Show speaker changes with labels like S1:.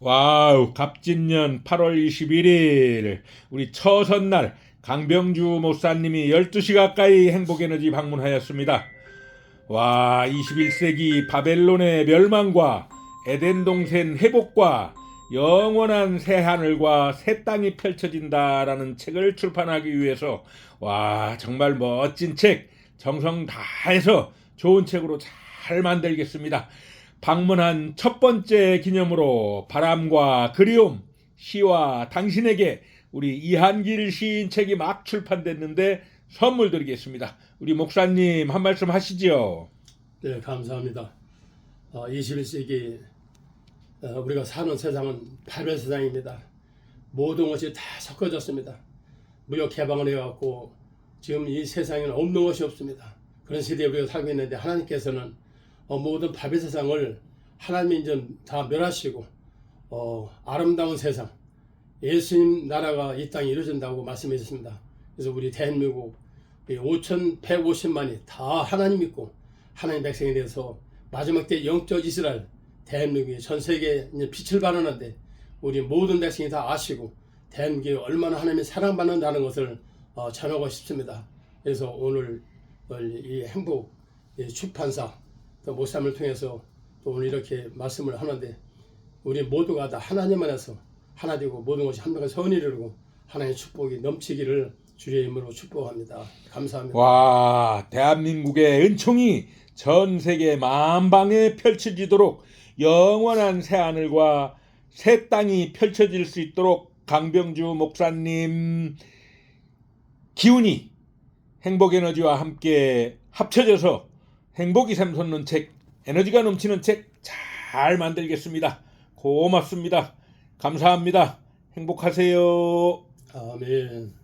S1: 와우, 갑진년 8월 21일 우리 처선날 강병주 목사님이 12시 가까이 행복에너지 방문하였습니다. 와, 21세기 바벨론의 멸망과 에덴 동산 회복과 영원한 새 하늘과 새 땅이 펼쳐진다라는 책을 출판하기 위해서 와, 정말 멋진 책 정성 다해서 좋은 책으로 잘 만들겠습니다. 방문한 첫 번째 기념으로 바람과 그리움 시와 당신에게 우리 이한길 시인 책이 막 출판됐는데 선물 드리겠습니다. 우리 목사님 한 말씀 하시죠.
S2: 네, 감사합니다. 어, 21세기 어, 우리가 사는 세상은 발별 세상입니다. 모든 것이 다 섞어졌습니다. 무역 개방을 해갖고 지금 이 세상에는 없는 것이 없습니다. 그런 시대에 우리가 살고 있는데 하나님께서는 어, 모든 발별 세상을 하나님이 이제 다 멸하시고 어, 아름다운 세상 예수님 나라가 이 땅에 이루어진다고 말씀해 주셨습니다. 그래서 우리 대한민국 5,150만이 다 하나님 믿고 하나님 백성에 대해서 마지막 때 영적 이스라엘 대한민국이 전 세계에 빛을 발하는데 우리 모든 백성이 다 아시고 대한민국이 얼마나 하나님의 사랑받는다는 것을 어, 전하고 싶습니다. 그래서 오늘 이 행복 이 출판사 또 모삼을 통해서 또 오늘 이렇게 말씀을 하는데 우리 모두가 다 하나님 안에서 하나 되고 모든 것이 한명한 선이 이루고 하나님의 축복이 넘치기를 주의 이름으로 축복합니다. 감사합니다.
S1: 와, 대한민국의 은총이 전 세계 만방에 펼쳐지도록 영원한 새 하늘과 새 땅이 펼쳐질 수 있도록 강병주 목사님 기운이 행복 에너지와 함께 합쳐져서 행복이 샘솟는 책, 에너지가 넘치는 책 잘 만들겠습니다. 고맙습니다. 감사합니다. 행복하세요.
S2: 아멘.